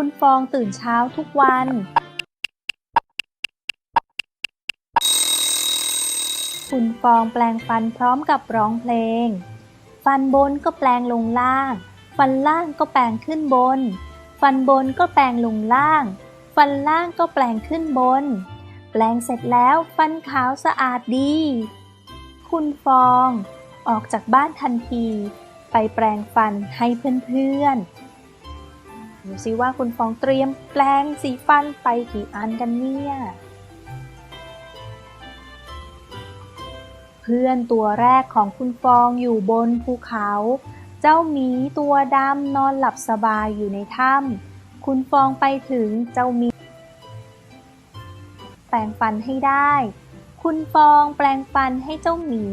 คุณฟองตื่นเช้าทุกวัน คุณฟองแปลงฟันพร้อมกับร้องเพลง ฟันบนก็แปลงลงล่าง ฟันล่างก็แปลงขึ้นบน ฟันบนก็แปลงลงล่าง ฟันล่างก็แปลงขึ้นบน แปลงเสร็จแล้วฟันขาวสะอาดดี คุณฟอง ออกจากบ้านทันที ไปแปลงฟันให้เพื่อนๆ ดูสิว่าคุณฟองเตรียมแปลงสีฟันไปกี่อันกันเนี่ย เพื่อนตัวแรกของคุณฟองอยู่บนภูเขา เจ้าหมีตัวดำนอนหลับสบายอยู่ในถ้ำคุณฟองไปถึงเจ้าหมี แปลงฟันให้ได้ คุณฟองแปลงฟันให้เจ้าหมี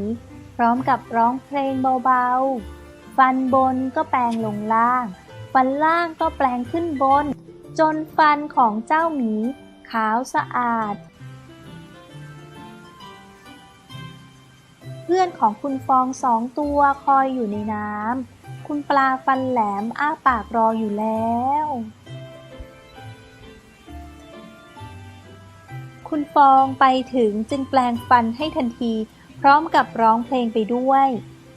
พร้อมกับร้องเพลงเบาๆ ฟันบนก็แปลงลงล่าง ฟันล่างก็แปลงขึ้นบน จนฟันของเจ้าหมีขาวสะอาด เพื่อนของคุณฟองสองตัวคอยอยู่ในน้ำ คุณปลาฟันแหลมอ้าปากรออยู่แล้ว คุณฟองไปถึงจึงแปลงฟันให้ทันที พร้อมกับร้องเพลงไปด้วย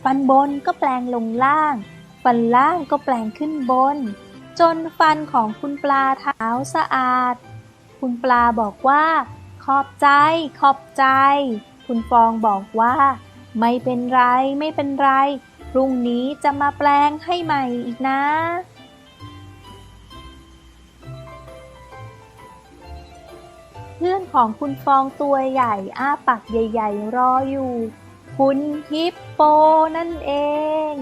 ฟันบนก็แปลงลงล่าง ฟันล่างก็แปลงขึ้นบน จนฟันของคุณปลาเท้าสะอาด คุณปลาบอกว่า ขอบใจ ขอบใจ คุณฟองบอกว่า ไม่เป็นไรไม่เป็นไร พรุ่งนี้จะมาแปลงให้ใหม่อีกนะเพื่อนของคุณฟองตัวใหญ่อ้าปากใหญ่ ๆ รออยู่ คุณฮิปโปนั่นเอง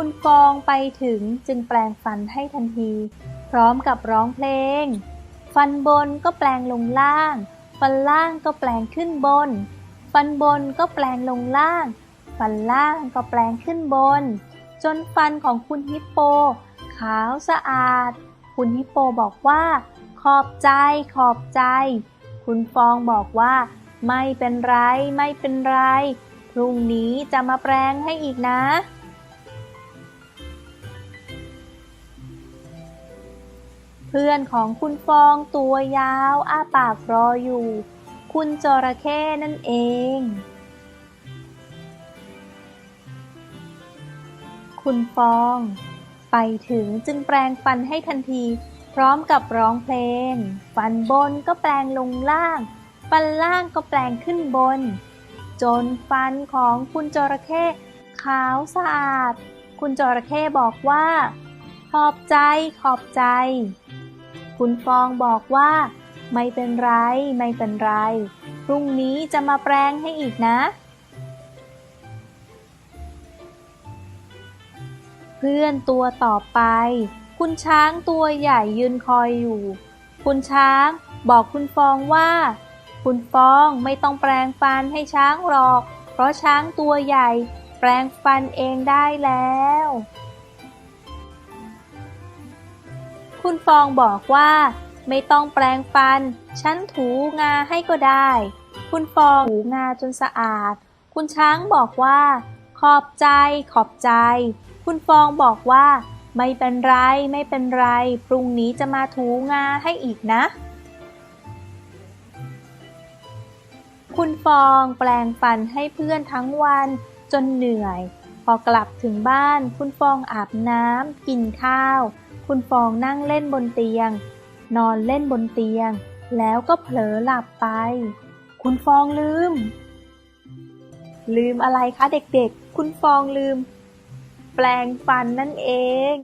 คุณฟองไปถึงจึงแปลงฟันให้ทันที พร้อมกับร้องเพลง ฟันบนก็แปลงลงล่าง ฟันล่างก็แปลงขึ้นบน ฟันบนก็แปลงลงล่าง ฟันล่างก็แปลงขึ้นบน จนฟันของคุณฮิปโป ขาวสะอาด คุณฮิปโปบอกว่า ขอบใจขอบใจ คุณฟองบอกว่า ไม่เป็นไรไม่เป็นไร พรุ่งนี้จะมาแปลงให้อีกนะ เพื่อนของคุณฟองตัวยาวอ้าปากรออยู่ คุณจระเข้นั่นเอง คุณฟอง ไปถึงจึงแปลงฟันให้ทันที พร้อมกับร้องเพลง ฟันบนก็แปลงลงล่าง ฟันล่างก็แปลงขึ้นบน จนฟันของคุณจระเข้ขาวสะอาด คุณจระเข้บอกว่า ขอบใจ ขอบใจ คุณฟองบอกว่า ไม่เป็นไร ไม่เป็นไร พรุ่งนี้จะมาแปลงให้อีกนะ เพื่อนตัวต่อไป คุณช้างตัวใหญ่ยืนคอยอยู่ คุณช้างบอกคุณฟองว่า คุณฟองไม่ต้องแปลงฟันให้ช้างหรอก เพราะช้างตัวใหญ่ แปลงฟันเองได้แล้ว คุณฟองบอกว่า ไม่ต้องแปลงฟัน ฉันถูงาให้ก็ได้ คุณฟองถูงาจนสะอาด คุณช้างบอกว่า ขอบใจ ขอบใจ คุณฟองบอกว่า ไม่เป็นไร ไม่เป็นไร พรุ่งนี้จะมาถูงาให้อีกนะ คุณฟองแปลงฟันให้เพื่อนทั้งวันจนเหนื่อย พอกลับถึงบ้าน คุณฟองอาบน้ำกินข้าว คุณฟองนั่งเล่นบนเตียง นอนเล่นบนเตียง แล้วก็เผลอหลับไป คุณฟองลืม ลืมอะไรคะเด็กๆ คุณฟองลืม แปลงฟันนั่นเอง